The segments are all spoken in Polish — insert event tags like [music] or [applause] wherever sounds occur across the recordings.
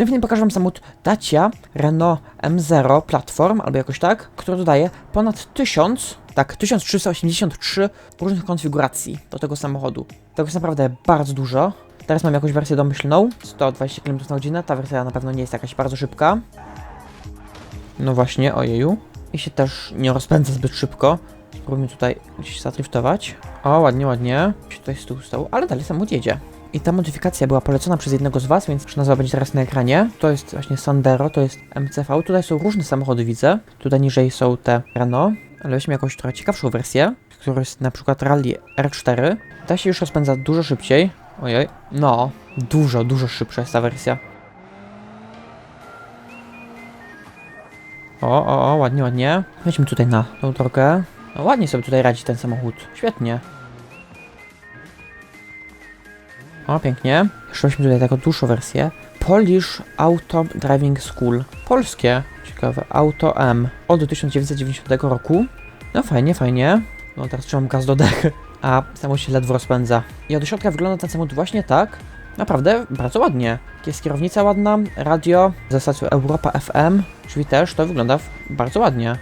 tym filmie pokażę wam samochód Dacia Renault M0 Platform, albo jakoś tak, który dodaje ponad 1000, tak, 1383 różnych konfiguracji do tego samochodu. Tego jest naprawdę bardzo dużo. Teraz mam jakąś wersję domyślną, 120 km na godzinę, ta wersja na pewno nie jest jakaś bardzo szybka. No właśnie, ojeju. I się też nie rozpędza zbyt szybko. Spróbujmy tutaj gdzieś zadriftować. O, ładnie, ładnie. Się tutaj z tyłu stało, ale dalej samochód jedzie. I ta modyfikacja była polecona przez jednego z Was, więc nazwa będzie teraz na ekranie. To jest właśnie Sandero, to jest MCV. Tutaj są różne samochody, widzę. Tutaj niżej są te Renault, ale weźmy jakąś trochę ciekawszą wersję, która jest na przykład Rally R4. Ta się już rozpędza dużo szybciej. Ojej, no, dużo, dużo szybsza jest ta wersja. O, o, o, ładnie, ładnie. Weźmy tutaj na tą drogę. No, ładnie sobie tutaj radzi ten samochód. Świetnie. O, pięknie. Jeszcze tutaj taką dłuższą wersję. Polish Auto Driving School. Polskie. Ciekawe. Auto M. Od 1990 roku. No fajnie, fajnie. No teraz trzymam gaz do dech. [laughs] A samochód się ledwo rozpędza. I od środka wygląda ten samochód właśnie tak. Naprawdę bardzo ładnie. Jest kierownica ładna, radio ze stacją Europa FM, czyli też to wygląda bardzo ładnie.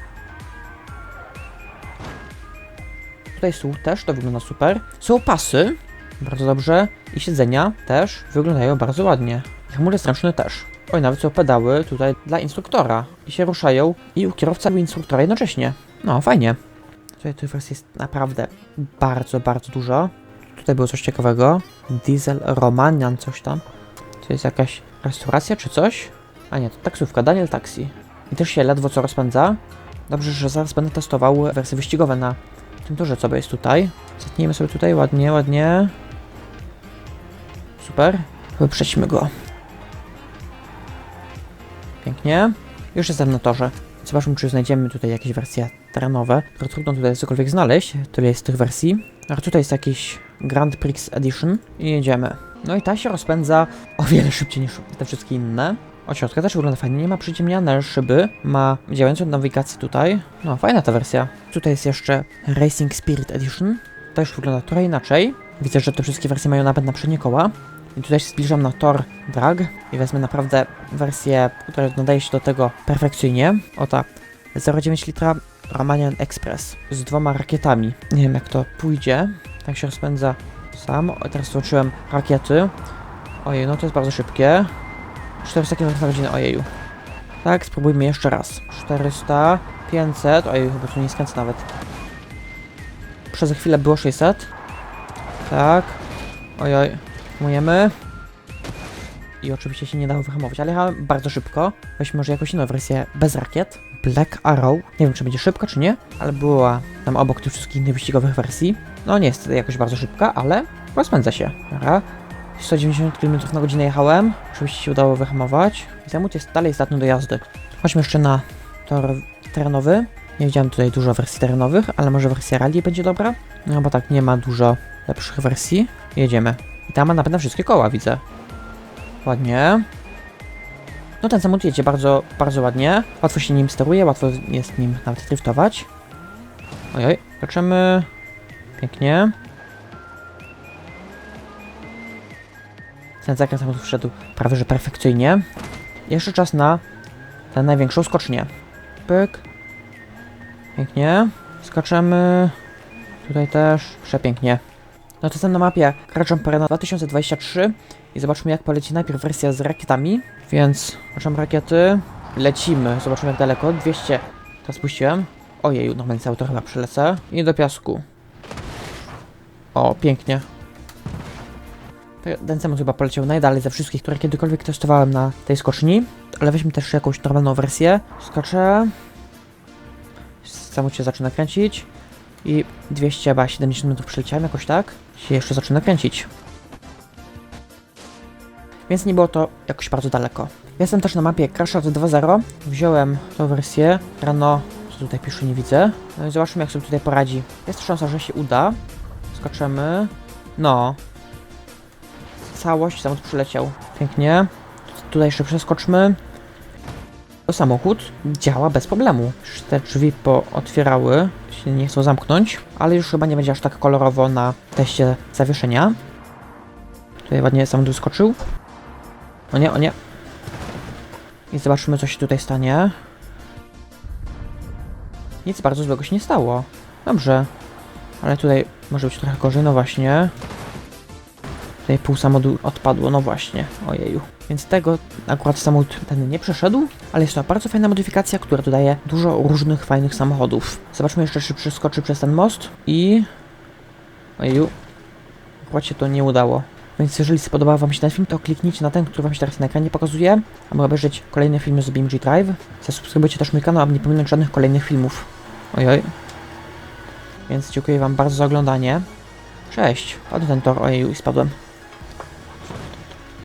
Tutaj tyłu też to wygląda super. Są pasy, bardzo dobrze. I siedzenia też wyglądają bardzo ładnie. I hamury ręczne też. Oj, nawet są pedały tutaj dla instruktora. I się ruszają i u kierowca i instruktora jednocześnie. No, fajnie. Tutaj tych wersji jest naprawdę bardzo, bardzo dużo. Tutaj było coś ciekawego. Diesel Romanian, coś tam. To jest jakaś restauracja czy coś? A nie, to taksówka, Daniel Taxi. I też się ledwo co rozpędza. Dobrze, że zaraz będę testował wersje wyścigowe na tym torze, co jest tutaj. Zetnijmy sobie tutaj, ładnie, ładnie. Super. Wyprzedźmy go. Pięknie. Już jestem na torze. Zobaczmy, czy znajdziemy tutaj jakieś wersje terenowe, które trudno tutaj cokolwiek znaleźć. Tyle jest tych wersji. Ale tutaj jest jakiś Grand Prix Edition i jedziemy. No i ta się rozpędza o wiele szybciej niż te wszystkie inne. Od środka też wygląda fajnie, nie ma przyciemniane szyby, ma działającą nawigację tutaj. No, fajna ta wersja. Tutaj jest jeszcze Racing Spirit Edition. Też wygląda trochę inaczej. Widzę, że te wszystkie wersje mają napęd na przednie koła. I tutaj się zbliżam na tor drag i wezmę naprawdę wersję, która nadaje się do tego perfekcyjnie. O ta 0,9 litra Romanian Express z dwoma rakietami. Nie wiem jak to pójdzie. Tak się rozpędza sam. O, teraz włączyłem rakiety. Ojej, no to jest bardzo szybkie. 400 km na godzinę, ojeju. Tak, spróbujmy jeszcze raz. 400, 500, ojej, chyba tu nie skręcę nawet. Przez chwilę było 600. Tak. Ojoj, hamujemy. I oczywiście się nie dało wyhamować, ale jechałem bardzo szybko. Weźmy może jakąś inną wersję bez rakiet. Black Arrow. Nie wiem, czy będzie szybko, czy nie, ale była tam obok tych wszystkich innych wyścigowych wersji. No nie jest jakoś bardzo szybka, ale rozpędza się. Dobra. 190 km na godzinę jechałem. Oczywiście się udało wyhamować. Samochód jest dalej zdatny do jazdy. Chodźmy jeszcze na tor terenowy. Nie widziałem tutaj dużo wersji terenowych, ale może wersja rally będzie dobra? No bo tak, nie ma dużo lepszych wersji. Jedziemy. I tam ma napęd na wszystkie koła, widzę. Ładnie. No ten samochód jedzie bardzo, bardzo ładnie. Łatwo się nim steruje, łatwo jest nim nawet driftować. Ojoj, zobaczymy. Pięknie. Ten zakręt samochód wszedł prawie że perfekcyjnie. Jeszcze czas na tę największą skocznię. Pyk. Pięknie. Skaczemy. Tutaj też. Przepięknie. No to jestem na mapie Car Jump Arena 2023 i zobaczmy jak poleci najpierw wersja z rakietami. Więc zobaczymy rakiety. Lecimy. Zobaczymy jak daleko. 200. Teraz spuściłem. Ojeju, normalnie cały to chyba przelecę. I do piasku. O, pięknie. Ten samochód chyba poleciał najdalej ze wszystkich, które kiedykolwiek testowałem na tej skoczni. Ale weźmy też jakąś normalną wersję. Skoczę. Samochód się zaczyna kręcić. I 270 metrów przeleciałem jakoś tak. Się jeszcze zaczyna kręcić. Więc nie było to jakoś bardzo daleko. Jestem też na mapie Crashart 2.0. Wziąłem tą wersję. Rano, co tutaj pisze, nie widzę. No i zobaczmy jak sobie tutaj poradzi. Jest szansa, że się uda. Skoczymy. No, całość, samochód przyleciał. Pięknie. Tutaj jeszcze przeskoczmy. To samochód działa bez problemu. Już te drzwi pootwierały, się nie chcą zamknąć, ale już chyba nie będzie aż tak kolorowo na teście zawieszenia. Tutaj ładnie samochód wyskoczył. O nie, o nie. I zobaczymy, co się tutaj stanie. Nic bardzo złego się nie stało. Dobrze. Ale tutaj może być trochę gorzej, no właśnie. Tutaj pół samochodu odpadło, no właśnie. Ojeju. Więc tego akurat samochód ten nie przeszedł, ale jest to bardzo fajna modyfikacja, która dodaje dużo różnych fajnych samochodów. Zobaczmy jeszcze, czy przeskoczy przez ten most i... Ojeju. Akurat się to nie udało. Więc jeżeli spodobał Wam się ten film, to kliknijcie na ten, który Wam się teraz na ekranie pokazuje, aby obejrzeć kolejne filmy z BMG Drive. Zasubskrybujcie też mój kanał, aby nie pominąć żadnych kolejnych filmów. Ojoj. Więc dziękuję Wam bardzo za oglądanie. Cześć. Padł ten tor, ojeju, i spadłem.